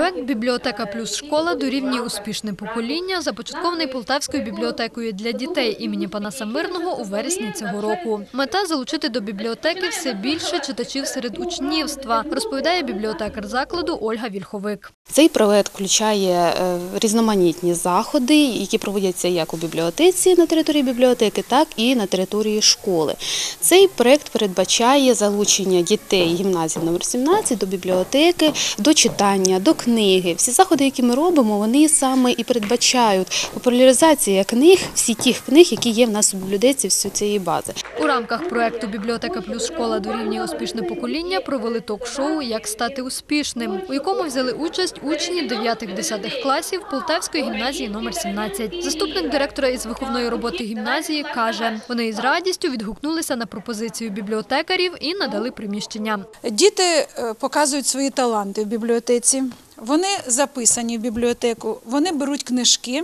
Проект Бібліотека плюс школа дорівнює успішне покоління, започаткований Полтавською бібліотекою для дітей імені Панаса Мирного у вересні цього року. Мета залучити до бібліотеки все більше читачів серед учнівства, розповідає бібліотекар закладу Ольга Вільховик. Цей проект включає е, різноманітні заходи, які проводяться як у бібліотеці на території бібліотеки, так і на території школи. Цей проект передбачає залучення дітей гімназії номер 17 до бібліотеки, до читання, до книги. Всі заходи, які ми робимо, вони саме і передбачають популяризація книг, всі тих книг, які є в нас у бібліотеці, всю цієї бази. У рамках проекту Бібліотека плюс школа дорівнює успішне покоління провели ток-шоу Як стати успішним, у якому взяли участь учні 9-10 класів Полтавської гімназії номер 17. Заступник директора із виховної роботи гімназії каже, вони із радістю відгукнулися на пропозицію бібліотекарів і надали приміщення. Діти е, показують свої таланти в бібліотеці. Вони записані в бібліотеку, вони беруть книжки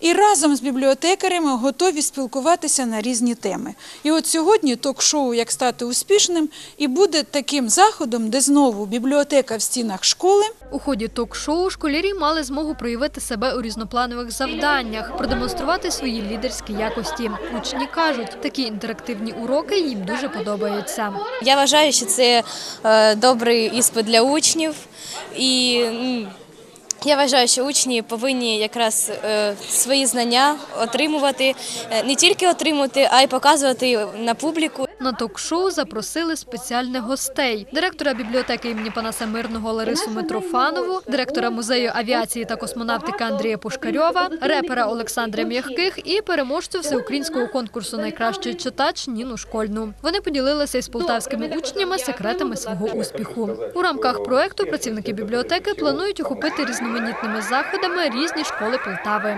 і разом з бібліотекарями готові спілкуватися на різні теми. І от сьогодні ток-шоу Як стати успішним і буде таким заходом, де знову бібліотека в стінах школи. У ході ток-шоу школярі мали змогу проявити себе у різнопланових завданнях, продемонструвати свої лідерські якості. Учні кажуть, такі інтерактивні уроки їм дуже подобаються. Я вважаю, що це е, добрий іспит для учнів, і я вважаю, що учні повинні якраз е, свої знання отримувати, е, не тільки отримувати, а й показувати на публіку. На ток-шоу запросили спеціальних гостей: директора бібліотеки імені Панаса Мирного Ларису Митрофанову, директора музею авіації та космонавтики Андрія Пушкарьова, репера Олександра М'ягких і переможцю всеукраїнського конкурсу Найкращий читач Ніну Школьну. Вони поділилися із полтавськими учнями секретами свого успіху. У рамках проекту працівники бібліотеки планують охопити різноманітними заходами різні школи Полтави.